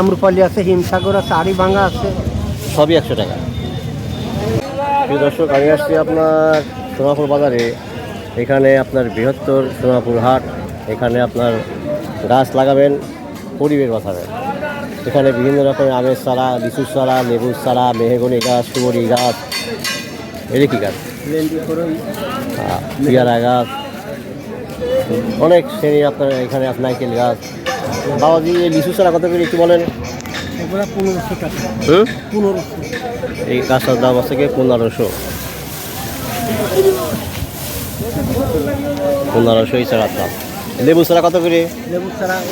আম্রপালি আছে, হিমসাগর আছে, আড়িভাঙ্গা আছে। সবই একশো টাকা। দর্শক, আমি আসছি আপনার সোনাপুর বাজারে। এখানে আপনার বৃহত্তর সোনাপুর হাট। এখানে আপনার গাছ লাগাবেন পরিবেশ বাঁচাবেন। এখানে বিভিন্ন রকমের আমের চারা, লিচুর চারা, লেবুর চারা, মেহগনি গাছ সুবরি গাছ এটা কি গাছ পেয়ারা গাছ, অনেক শ্রেণির আপনার এখানে আপনার গাছ বাবাজি এই লিচু চারা কত করে একটু বলেন? পনেরোশো টাকা। হুম? পনেরোশো। এই গাছটার দাম আছে কি পনেরোশো? পনেরোশো এই চারার দাম। লেবু চারা কত করে? লেবু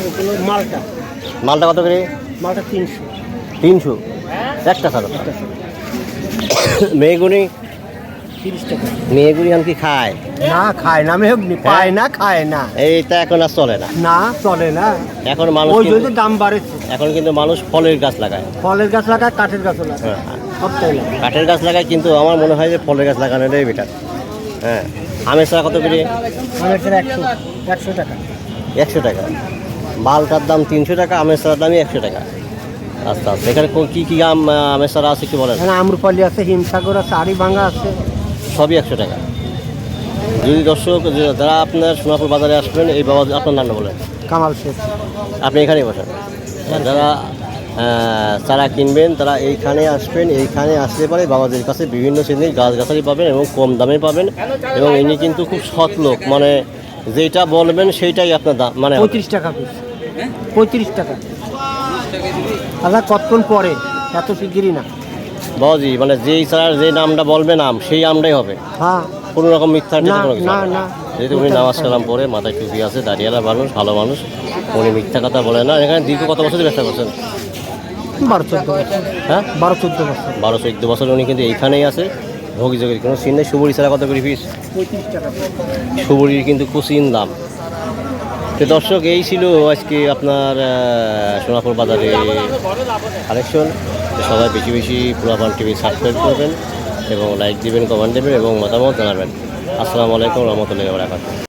এগুলো মালটা। মালটা কত করে? মালটা তিনশো। তিনশো? একটা চারা। মেয়েগুনি এখন কি খায়? না খায় না মেহগনি পায় না খায় না। এইটা এখন আর চলে না। না চলে না। এখন মানুষ ওই জন্য দাম বাড়েছে। এখন কিন্তু মানুষ ফলের গাছ লাগায়। ফলের গাছ লাগায় কাঠের লাগায়। হ্যাঁ। লাগায়। কাঠের গাছ লাগায় কিন্তু আমার মনে হয় যে ফলের গাছ লাগানোটাই বেটার হ্যাঁ। আমের চারা কত করে আমার সেটা একশো একশো টাকা। একশো টাকা। মালটার দাম তিনশো টাকা আমের চারার দামই একশো টাকা। আচ্ছা আচ্ছা। এখানে কী কী আম আমের চারা আছে কি বলেন। এখানে আম্রপালি আছে হিমসাগর আছে ভাঙা আছে। সবই একশো টাকা। যদি দর্শক যারা আপনার সোনাপুর বাজারে আসবেন এই বাবা আপনার নাম বলেন। কামাল শেষ আপনি এখানেই বসেন। যারা আহ, চারা কিনবেন তারা এইখানে আসবেন এইখানে আসলে পারে বাবাদের কাছে বিভিন্ন শ্রেণির গাছগাছালি পাবেন এবং কম দামে পাবেন। এবং ইনি কিন্তু খুব সৎ লোক। মানে যেটা বলবেন সেইটাই আপনার দাম মানে পঁয়ত্রিশ টাকা পঁয়ত্রিশ টাকা। আচ্ছা কতক্ষণ পরে? এত শিগগিরই না। বাবাজি মানে যেই চারার যে নামটা বলবে নাম সেই আমটাই হবে। হ্যাঁ। কোনো রকম মিথ্যা না, কোনো কিছু না। যেহেতু উনি নামাজ কালাম পরে মাথায় টুপি আছে দাঁড়িয়ালা মানুষ ভালো মানুষ উনি মিথ্যা কথা বলে না। এখানে দীর্ঘ কত বছর ব্যবসা করছেন বারো চোদ্দ বছর। হ্যাঁ? বারো চোদ্দ বছর। বারো চোদ্দ বছর উনি কিন্তু এইখানেই আছে ভোগীযোগের কোনো সিন নেই। সুবরি ছাড়া কত করে পিস টাকা। সুবরির কিন্তু কুচিন দাম। তো দর্শক, এই ছিল আজকে আপনার সোনাপুর বাজারে কালেকশন। সবাই বেশি বেশি পুরাপান টিভি সাবস্ক্রাইব করবেন এবং লাইক দেবেন কমেন্ট দেবেন এবং মতামত জানাবেন। আসসালামু আলাইকুম, রহমতুল্লাহ বারাকাতুহু।